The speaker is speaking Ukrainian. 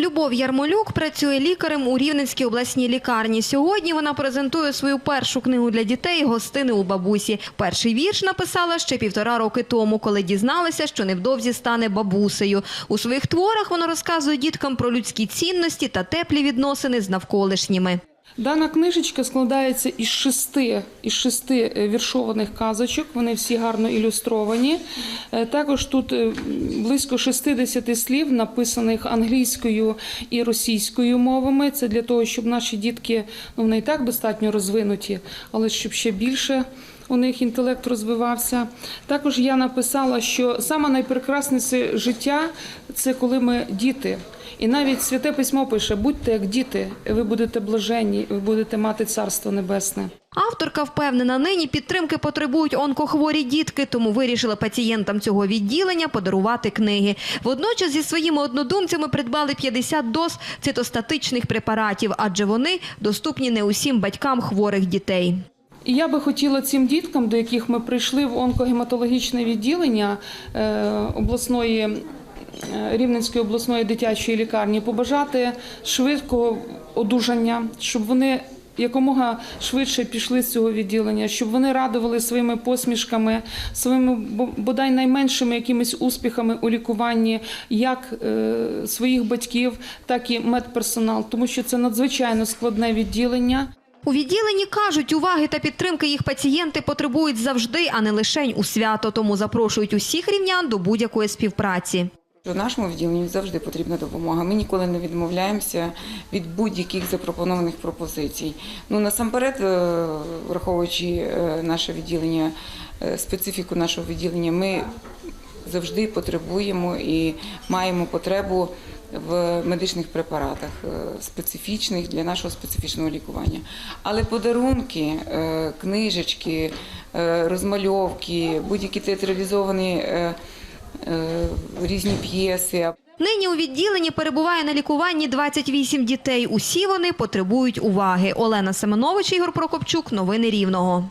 Любов Ярмолюк працює лікарем у Рівненській обласній лікарні. Сьогодні вона презентує свою першу книгу для дітей «Гостини у бабусі». Перший вірш написала ще півтора роки тому, коли дізналася, що невдовзі стане бабусею. У своїх творах вона розказує діткам про людські цінності та теплі відносини з навколишніми. Дана книжечка складається із шести, із шести е, віршованих казочок. Вони всі гарно ілюстровані. Е, Також тут е, близько 60 слів, написаних англійською і російською мовами. Це для того, щоб наші дітки, ну вони і так достатньо розвинуті, але щоб ще більше. У них інтелект розвивався. Також я написала, що саме найпрекрасніше життя це коли ми діти. І навіть святе письмо пише: будьте як діти, ви будете блаженні, ви будете мати царство небесне. Авторка впевнена, нині підтримки потребують онкохворі дітки, тому вирішила пацієнтам цього відділення подарувати книги. Водночас зі своїми однодумцями придбали 50 доз цитостатичних препаратів, адже вони доступні не усім батькам хворих дітей. І я би хотіла цим діткам, до яких ми прийшли в онкогематологічне відділення е, обласної е, Рівненської обласної дитячої лікарні, побажати швидкого одужання, щоб вони якомога швидше пішли з цього відділення, щоб вони радували своїми посмішками, своїми бо- бодай найменшими якимись успіхами у лікуванні як е, своїх батьків, так і медперсонал, тому що це надзвичайно складне відділення. У відділенні кажуть, уваги та підтримки їх пацієнти потребують завжди, а не лише у свято. Тому запрошують усіх рівнян до будь-якої співпраці. У нашому відділенні завжди потрібна допомога. Ми ніколи не відмовляємося від будь-яких запропонованих пропозицій. Ну насамперед, е, враховуючи е, наше відділення, е, специфіку нашого відділення, ми завжди потребуємо і маємо потребу в медичних препаратах е, специфічних для нашого специфічного лікування. Але подарунки, е, книжечки, е, розмальовки, будь-які театралізовані. різні п'єси. Нині у відділенні перебуває на лікуванні 28 дітей. Усі вони потребують уваги. Олена Семенович, Ігор Прокопчук. Новини Рівного.